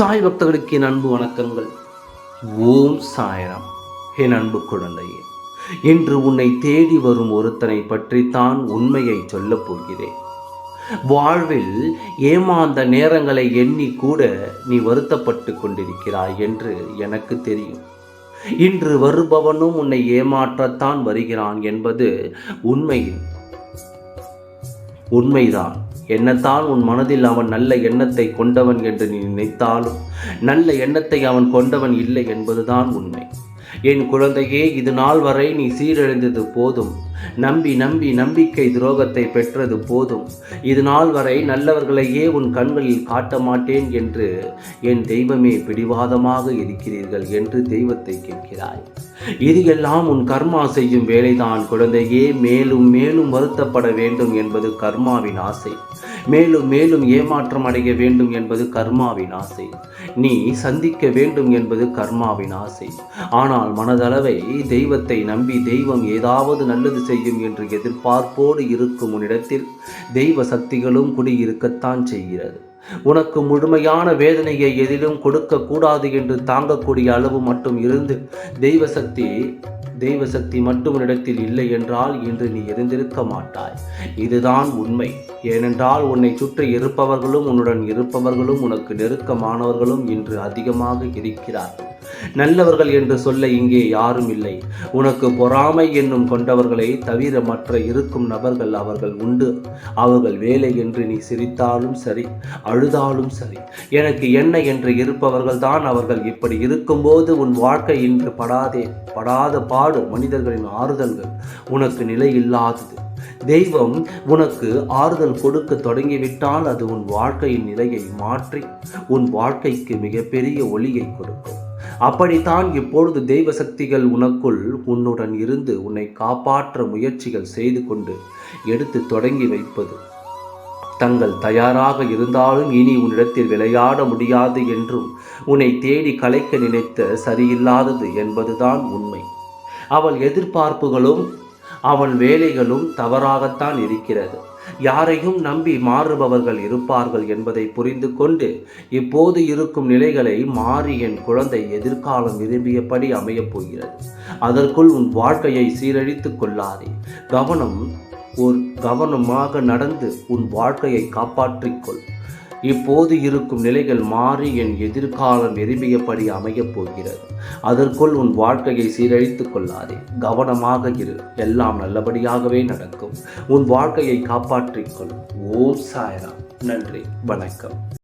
சாய் பக்தர்களுக்கு என் அன்பு வணக்கங்கள். ஓம் சாயராம். என் அன்பு குழந்தையே இன்று உன்னை தேடி வரும் ஒருத்தனை தான் உண்மையை சொல்லப் போகிறேன். வாழ்வில் ஏமாந்த நேரங்களை எண்ணி கூட நீ வருத்தப்பட்டு கொண்டிருக்கிறாய் என்று எனக்கு தெரியும். இன்று வருபவனும் உன்னை ஏமாற்றத்தான் வருகிறான் என்பது உண்மையின் உண்மைதான். என்னத்தான் உன் மனதில் அவன் நல்ல எண்ணத்தை கொண்டவன் என்று நீ நினைத்தாலும் நல்ல எண்ணத்தை அவன் கொண்டவன் இல்லை என்பதுதான் உண்மை. என் குழந்தையே இது நாள் வரை நீ சீரழிந்தது போதும். நம்பி நம்பி நம்பிக்கை துரோகத்தை பெற்றது போதும். இது நாள் வரை நல்லவர்களையே உன் கண்களில் காட்ட மாட்டேன் என்று என் தெய்வமே பிடிவாதமாக இருக்கிறீர்கள் என்று தெய்வத்தை கேட்கிறாய். இது எல்லாம் உன் கர்மா செய்யும் வேலைதான். குழந்தையே மேலும் மேலும் வருத்தப்பட வேண்டும் என்பது கர்மாவின் ஆசை. மேலும் மேலும் ஏமாற்றம் அடைய வேண்டும் என்பது கர்மாவின் ஆசை. நீ சந்திக்க வேண்டும் என்பது கர்மாவின் ஆசை. ஆனால் மனதளவை தெய்வத்தை நம்பி தெய்வம் ஏதாவது நல்லது செய்யும் என்று எதிர்பார்ப்போடு இருக்கும் உன்னிடத்தில் தெய்வ சக்திகளும் குடியிருக்கத்தான் செய்கிறது. உனக்கு முழுமையான வேதனையை எதிலும் கொடுக்கக்கூடாது என்று தாங்கக்கூடிய அளவு மட்டும் இருந்து தெய்வ சக்தி தெய்வ சக்தி மட்டும் இடத்தில் இல்லை என்றால் இன்று நீ இருந்திருக்க மாட்டாய். இதுதான் உண்மை. ஏனென்றால் உன்னை சுற்றி இருப்பவர்களும் உன்னுடன் இருப்பவர்களும் உனக்கு நெருக்கமானவர்களும் இன்று அதிகமாக இருக்கிறார்கள். நல்லவர்கள் என்று சொல்ல இங்கே யாரும் இல்லை. உனக்கு பொறாமை என்னும் கொண்டவர்களை தவிர மற்ற இருக்கும் நபர்கள் அவர்கள் உண்டு. அவர்கள் வேலை என்று நீ சிரித்தாலும் சரி அழுதாலும் சரி. எனக்கு என்ன என்று இருப்பவர்கள் தான் அவர்கள். இப்படி இருக்கும்போது உன் வாழ்க்கை இன்று படாதே படாத பாடு மனிதர்களின் ஆறுதல்கள். உனக்கு நிலை இல்லாதது. தெய்வம் உனக்கு ஆறுதல் கொடுக்க தொடங்கிவிட்டால் அது உன் வாழ்க்கையின் நிலையை மாற்றி உன் வாழ்க்கைக்கு மிகப்பெரிய ஒளியை கொடுக்கும். அப்படித்தான் இப்பொழுது தெய்வ சக்திகள் உனக்குள் உன்னுடன் இருந்து உன்னை காப்பாற்ற முயற்சிகள் செய்து கொண்டு எடுத்து தொடங்கி வைப்பது. தங்கள் தயாராக இருந்தாலும் இனி உன்னிடத்தில் விளையாட முடியாது என்றும் உன்னை தேடி கலைக்க நினைத்த சரியில்லாதது என்பதுதான் உண்மை. அவள் எதிர்பார்ப்புகளும் அவன் வேலைகளும் தவறாகத்தான் இருக்கிறது. யாரையும் நம்பி மாறுபவர்கள் இருப்பார்கள் என்பதை புரிந்து கொண்டு இப்போது இருக்கும் நிலைகளை மாறி என் குழந்தை எதிர்காலம் விரும்பியபடி அமையப் போகிறது. அதற்குள் உன் வாழ்க்கையை சீரழித்துக் கொள்ளாதே. கவனம் ஒரு கவனமாக நடந்து உன் வாழ்க்கையை காப்பாற்றிக்கொள் இப்போது இருக்கும் நிலைகள் மாறி என் எதிர்காலம் எதிர்பியபடி அமையப் போகிறது. அதற்குள் உன் வாழ்க்கையை சீரழித்துக் கொள்ளாதே. கவனமாக இரு. எல்லாம் நல்லபடியாகவே நடக்கும். உன் வாழ்க்கையை காப்பாற்றிக்கொள் ஓம் சாயராம். நன்றி. வணக்கம்.